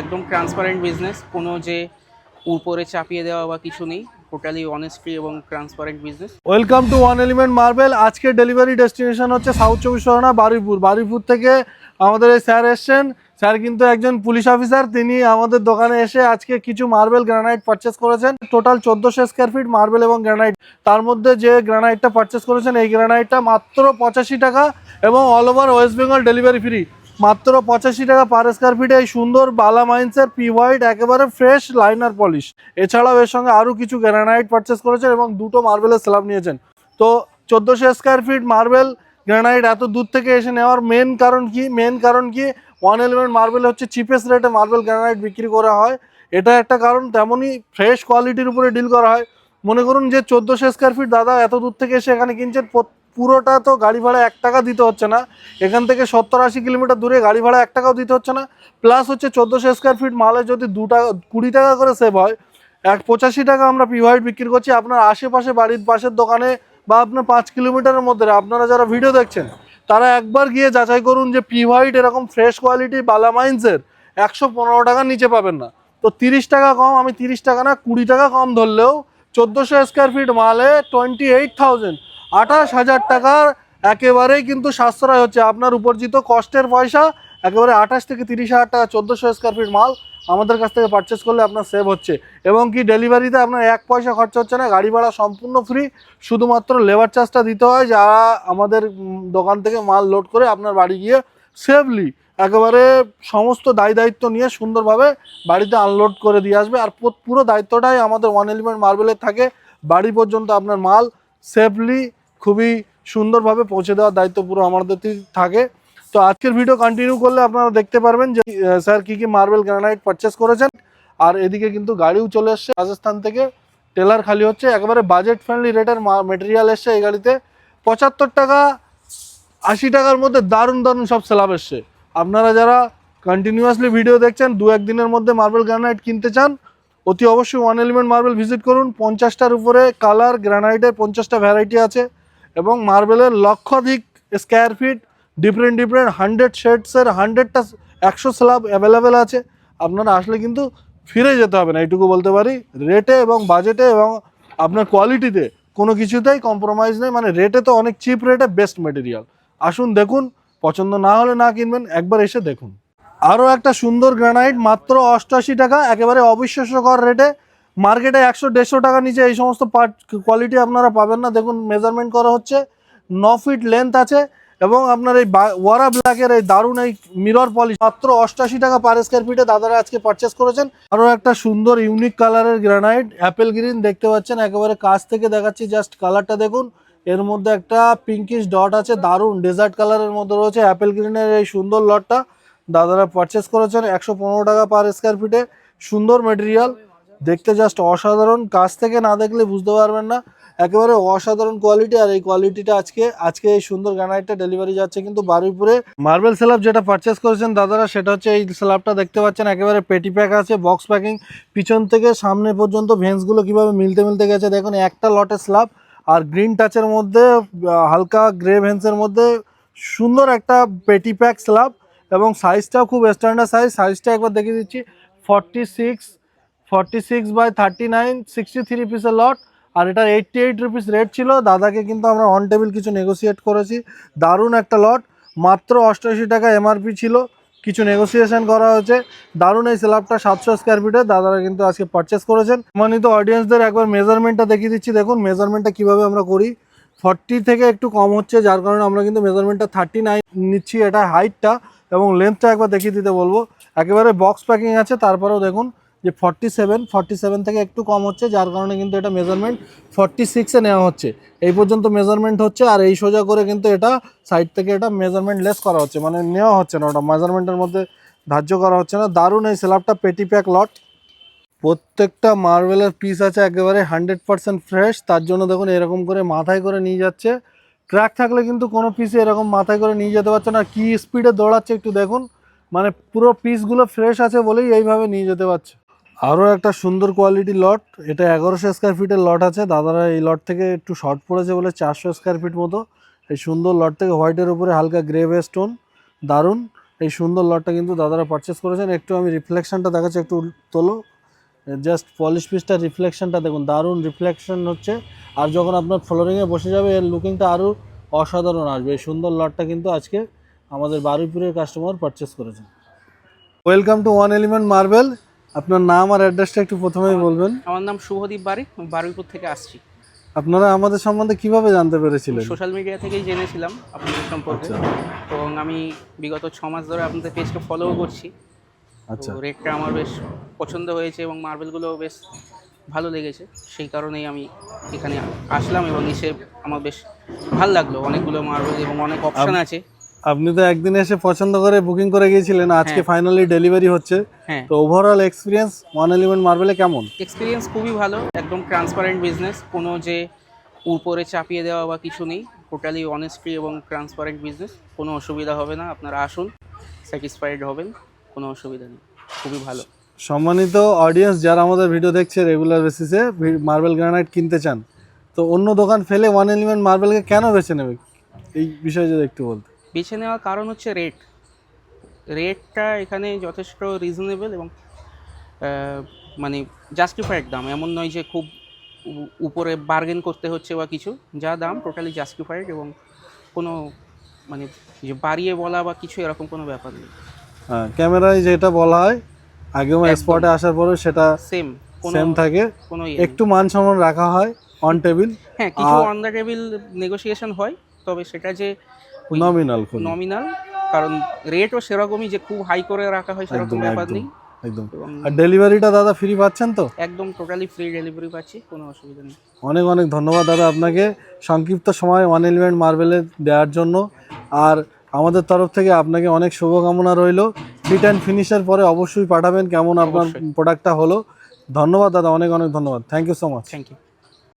একদম transparent business কোনো যে উপরে চাপিয়ে দেওয়া বা কিছু নেই টোটালি অনেস্টলি এবং transparent business welcome to one element marble আজকে ডেলিভারি ডেস্টিনেশন হচ্ছে সাউথ চব্বিশ পরগনা বারুইপুর বারুইপুর থেকে আমাদের এই স্যার এসছেন। স্যার কিন্তু একজন পুলিশ অফিসার তিনি আমাদের দোকানে এসে আজকে কিছু মার্বেল গ্রানাইট পারচেস করেছেন। টোটাল চোদ্দোশো স্কোয়ার ফিট মার্বেল এবং গ্রানাইট তার মধ্যে যে গ্রানাইটটা পারচেস করেছেন, এই গ্রানাইটটা মাত্র পঁচাশি টাকা এবং all over West Bengal delivery free মাত্র পঁচাশি টাকা পার স্কোয়ার ফিটে এই সুন্দর বালা মাইন্সের পি হোয়াইট একেবারে ফ্রেশ লাইনার পলিশ এছাড়াও এর সঙ্গে আরও কিছু গ্রানাইট পারচেস করেছেন এবং দুটো মার্বেলের স্ল্যাব নিয়েছেন। তো চোদ্দোশো স্কোয়ার ফিট মার্বেল গ্রানাইট এত দূর থেকে এসে নেওয়ার মেন কারণ কি? মেন কারণ কি? ওয়ান এলিমেন্ট মার্বেল হচ্ছে চিপেস্ট রেটে মার্বেল গ্রানাইট বিক্রি করা হয়। এটা একটা কারণ, তেমনই ফ্রেশ কোয়ালিটির উপরে ডিল করা হয়। মনে করুন যে চোদ্দোশো স্কোয়ার ফিট দাদা এত দূর থেকে এসে এখানে কিনছেন পুরোটা তো গাড়ি ভাড়া এক টাকা দিতে হচ্ছে না। এখান থেকে সত্তর আশি কিলোমিটার দূরে গাড়ি ভাড়া এক টাকাও দিতে হচ্ছে না। প্লাস হচ্ছে চোদ্দোশো স্কোয়ার ফিট মালে যদি দু টাকা, কুড়ি টাকা করে সেভ হয়, এক পঁচাশি টাকা আমরা পি হোয়াইট বিক্রি করছি। আপনার আশেপাশে বাড়ির পাশের দোকানে বা আপনার পাঁচ কিলোমিটারের মধ্যে, আপনারা যারা ভিডিও দেখছেন, তারা একবার গিয়ে যাচাই করুন যে পি হোয়াইট এরকম ফ্রেশ কোয়ালিটি বালামাইন্সের একশো পনেরো টাকার নিচে পাবেন না। তো তিরিশ টাকা কম, আমি তিরিশ টাকা না, কুড়ি টাকা কম ধরলেও চোদ্দোশো স্কোয়ার ফিট মালে টোয়েন্টি এইট থাউজেন্ড আঠাশ হাজার টাকার একেবারেই কিন্তু সাশ্রয় হচ্ছে। আপনার উপার্জিত কষ্টের পয়সা একেবারে আঠাশ থেকে তিরিশ হাজার টাকা, চোদ্দোশো স্কোয়ার ফিট মাল আমাদের কাছ থেকে পারচেস করলে আপনার সেভ হচ্ছে। এবং কি ডেলিভারিতে আপনার এক পয়সা খরচা হচ্ছে না, গাড়ি ভাড়া সম্পূর্ণ ফ্রি শুধুমাত্র লেবার চার্জটা দিতে হয় যারা আমাদের দোকান থেকে মাল লোড করে আপনার বাড়ি গিয়ে সেফলি একেবারে সমস্ত দায় দায়িত্ব নিয়ে সুন্দরভাবে বাড়িতে আনলোড করে দিয়ে আসবে। আর পুরো দায়িত্বটাই আমাদের ওয়ান এলিমেন্ট মার্বেলের থাকে। বাড়ি পর্যন্ত আপনার মাল সেফলি খুবই সুন্দরভাবে পৌঁছে দেওয়ার দায়িত্ব পুরো আমাদের থাকে। তো আজকের ভিডিও কন্টিনিউ করলে আপনারা দেখতে পারবেন যে স্যার কী কী মার্বেল গ্রানাইট পারচেস করেছেন। আর এদিকে কিন্তু গাড়িও চলে এসছে রাজস্থান থেকে। টেলার খালি হচ্ছে, একেবারে বাজেট ফ্রেন্ডলি রেটের মেটেরিয়াল এসছে এই গাড়িতে। পঁচাত্তর টাকা, আশি টাকার মধ্যে দারুণ দারুণ সব স্ল্যাব এসছে। আপনারা যারা কন্টিনিউয়াসলি ভিডিও দেখছেন দু একদিনের মধ্যে মার্বেল গ্রানাইট কিনতে চান অতি অবশ্যই ওয়ান এলিমেন্ট মার্বেল ভিজিট করুন। পঞ্চাশটার উপরে কালার গ্রানাইটের পঞ্চাশটা ভ্যারাইটি আছে এবং মার্বেলের লক্ষাধিক square feet different different hundred শেডসের হান্ড্রেডটা একশো স্ল্যাব অ্যাভেলেবেল আছে। আপনারা আসলে কিন্তু ফিরে যেতে হবে না, এইটুকু বলতে পারি। রেটে এবং বাজেটে এবং আপনার কোয়ালিটিতে কোনো কিছুতেই কম্প্রোমাইজ নেই। মানে রেটে তো অনেক চিপ রেটে বেস্ট মেটেরিয়াল আসুন দেখুন, পছন্দ না হলে না কিনবেন, একবার এসে দেখুন। আরও একটা সুন্দর গ্রানাইট, মাত্র অষ্টআশি টাকা, একেবারে অবিশ্বাস্যকর রেটে। মার্কেটে একশো দেড়শো টাকা নিচে এই সমস্ত পার্ট কোয়ালিটি আপনারা পাবেন না। দেখুন মেজারমেন্ট করা হচ্ছে, ন ফিট লেন্থ আছে, এবং আপনার এই ওয়ারা ব্ল্যাকের এই দারুণ এই মিরর পলিশ মাত্র অষ্টাশি টাকা পার স্কোয়ার ফিটে দাদারা আজকে পারচেস করেছেন। আরও একটা সুন্দর ইউনিক কালারের গ্রানাইট অ্যাপেল গ্রিন দেখতে পাচ্ছেন, একেবারে কাছ থেকে দেখাচ্ছি জাস্ট কালারটা দেখুন। এর মধ্যে একটা পিঙ্কিশ ডট আছে, দারুণ ডেজার্ট কালারের মধ্যে রয়েছে অ্যাপেল গ্রিনের এই সুন্দর লটটা। দাদারা পারচেস করেছেন একশো পনেরো টাকা পার স্কোয়ার ফিটে সুন্দর মেটেরিয়াল দেখতে জাস্ট অসাধারণ। কাছ থেকে না দেখলে বুঝতে পারবেন না। একেবারে অসাধারণ কোয়ালিটি আর এই কোয়ালিটিটা আজকে আজকে এই সুন্দর গ্রানাইটটা ডেলিভারি যাচ্ছে কিন্তু বারুইপুরে। মার্বেল স্ল্যাব যেটা পারচেস করেছেন দাদারা, সেটা হচ্ছে এই স্ল্যাবটা দেখতে পাচ্ছেন, একেবারে পেটি প্যাক আছে বক্স প্যাকিং পিছন থেকে সামনে পর্যন্ত ভেন্সগুলো কীভাবে মিলতে মিলতে গেছে, দেখুন, একটা লটের স্ল্যাব আর গ্রিন টাচের মধ্যে হালকা গ্রে ভেন্সের মধ্যে সুন্দর একটা পেটি প্যাক স্ল্যাব এবং সাইজটাও খুব স্ট্যান্ডার্ড সাইজ সাইজটা একবার দেখিয়ে দিচ্ছি। Forty six forty six by thirty nine sixty three পিসের লট আর এটার এইট্টি এইট রুপিস রেট ছিল। দাদাকে কিন্তু আমরা অন টেবিল কিছু নেগোসিয়েট করেছি। দারুণ একটা লট মাত্র অষ্টআশি টাকা এমআরপি ছিল। কিছু নেগোসিয়েশন করা হয়েছে। দারুণ এই স্ল্যাবটা সাতশো স্কোয়ার ফিটে দাদারা কিন্তু আজকে পারচেস করেছেন। সম্মানিত অডিয়েন্সদের একবার মেজারমেন্টটা দেখিয়ে দিচ্ছি। দেখুন মেজারমেন্টটা কীভাবে আমরা করি। ফর্টি থেকে একটু কম হচ্ছে। যার কারণে আমরা কিন্তু মেজারমেন্টটা থার্টি নাইন নিচ্ছি। এটা হাইটটা এবং লেন্থটা একবার দেখিয়ে দিতে বলব। একেবারে বক্স প্যাকিং আছে, তারপরেও দেখুন যে ফর্টি সেভেন ফর্টি সেভেন থেকে একটু কম হচ্ছে, যার কারণে কিন্তু এটা মেজারমেন্ট ফর্টি সিক্সে নেওয়া হচ্ছে। এই পর্যন্ত মেজারমেন্ট হচ্ছে, আর এই সোজা করে কিন্তু এটা সাইড থেকে এটা মেজারমেন্ট লেস করা হচ্ছে মানে নেওয়া হচ্ছে না, ওটা মেজারমেন্টের মধ্যে ধার্য করা হচ্ছে না। দারুণ এই স্ল্যাবটা পেটি প্যাক লট প্রত্যেকটা মার্বেলের পিস আছে, একেবারে হান্ড্রেড পার্সেন্ট ফ্রেশ তার জন্য দেখুন এরকম করে মাথায় করে নিয়ে যাচ্ছে। ক্র্যাক থাকলে কিন্তু কোনো পিসে এরকম মাথায় করে নিয়ে যেতে পারছে না। কি স্পিডে দৌড়াচ্ছে একটু দেখুন। মানে পুরো পিসগুলো ফ্রেশ আছে বলেই এইভাবে নিয়ে যেতে পারছে। আরও একটা সুন্দর কোয়ালিটি লট এটা এগারোশো স্কোয়ার ফিটের লট আছে। দাদারা এই লট থেকে একটু শর্ট পড়েছে বলে চারশো স্কোয়ার ফিট মতো। এই সুন্দর লট থেকে হোয়াইটের উপরে হালকা গ্রেভে স্টোন দারুণ। এই সুন্দর লটটা কিন্তু দাদারা পারচেস করেছেন। একটু আমি রিফ্লেকশনটা দেখাচ্ছি, একটু তোলো। জাস্ট পলিশ পিসটা রিফ্লেকশনটা দেখুন দারুণ রিফ্লেকশন হচ্ছে। আর যখন আপনার ফ্লোরিংয়ে বসে যাবে এর লুকিংটা আরও অসাধারণ আসবে। এই সুন্দর লটটা কিন্তু আজকে আমাদের বারুইপুরের কাস্টমার পারচেস করেছেন। Welcome to one element marble আপনার নাম আর অ্যাড্রেসটা একটু প্রথমেই বলবেন। আমার নাম শুভদীপ বাড়ি আমি বারুইপুর থেকে আসছি। আপনারা আমাদের সম্বন্ধে কীভাবে জানতে পেরেছিলেন? সোশ্যাল মিডিয়া থেকেই জেনেছিলাম আপনাদের সম্পর্কে। আচ্ছা। এবং আমি বিগত ছ মাস ধরে আপনাদের পেজকে ফলোও করছি। আচ্ছা। তো রেটটা আমার বেশ পছন্দ হয়েছে এবং মার্বেলগুলো বেশ ভালো লেগেছে। সেই কারণেই আমি এখানে আসলাম এবং এসে আমার বেশ ভালো লাগল অনেকগুলো মার্বেল এবং অনেক অপশন আছে। আপনি তো একদিন এসে পছন্দ করে বুকিং করে গিয়েছিলেন আজকে হ্যাঁ। ফাইনালি ডেলিভারি হচ্ছে। হ্যাঁ। তো ওভারঅল এক্সপিরিয়েন্স ওয়ান এলিমেন্ট মার্বেলে কেমন? এক্সপিরিয়েন্স খুবই ভালো একদম ট্রান্সপারেন্ট বিজনেস কোনো যে উপরে চাপিয়ে দেওয়া বা কিছু নেই টোটালি অনেস্টলি এবং ট্রান্সপারেন্ট বিজনেস কোনো অসুবিধা হবে না আপনারা আসুন স্যাটিসফাইড হবেন। কোনো অসুবিধা নেই। খুবই ভালো। সম্মানিত অডিয়েন্স যারা আমাদের ভিডিও দেখছে রেগুলার বেসিসে মার্বেল গ্রানাইট কিনতে চান তো অন্য দোকান ফেলে ওয়ান এলিমেন্ট মার্বেলকে কেন বেছে নেবে? এই বিষয়ে যদি একটু বলতে। বেছে নেওয়ার কারণ হচ্ছে রেট রেটটা এখানে যথেষ্ট রিজনেবল এবং মানে জাস্টিফাইড দাম। এমন নয় যে খুব উপরে বার্গেন করতে হচ্ছে বা কিছু। যা দাম টোটালি জাস্টিফাইড এবং কোনো মানে যে বাড়িয়ে বলা বা কিছু এরকম কোনো ব্যাপার নেই। হ্যাঁ ক্যামেরায় যেটা বলা হয় আগেও। স্পটে আসার পরে সেটা সেম কোনো সেম থাকে। ইয়ে। একটু মান সম্মান রাখা হয় অন টেবিল হ্যাঁ কিছু অন দ্য টেবিল নেগোসিয়েশন হয় তবে সেটা যে নমিনাল নমিনাল কারণ রেটও সেরকমই যে খুব হাই করে রাখা হয় সেরকম ব্যাপার নেই। একদম। আর ডেলিভারিটা দাদা ফ্রি পাচ্ছেন তো? একদম টোটালি ফ্রি ডেলিভারি পাচ্ছি কোনো অসুবিধা নেই। অনেক অনেক ধন্যবাদ দাদা আপনাকে। সংক্ষিপ্ত সময় ওয়ান এলিমেন্ট মার্বেলে দেওয়ার জন্য। আর আমাদের তরফ থেকে আপনাকে অনেক শুভকামনা রইল। ফিট অ্যান্ড ফিনিশের পরে অবশ্যই পাঠাবেন কেমন আপনার প্রোডাক্টটা হলো। ধন্যবাদ দাদা অনেক অনেক ধন্যবাদ। Thank you so much thank you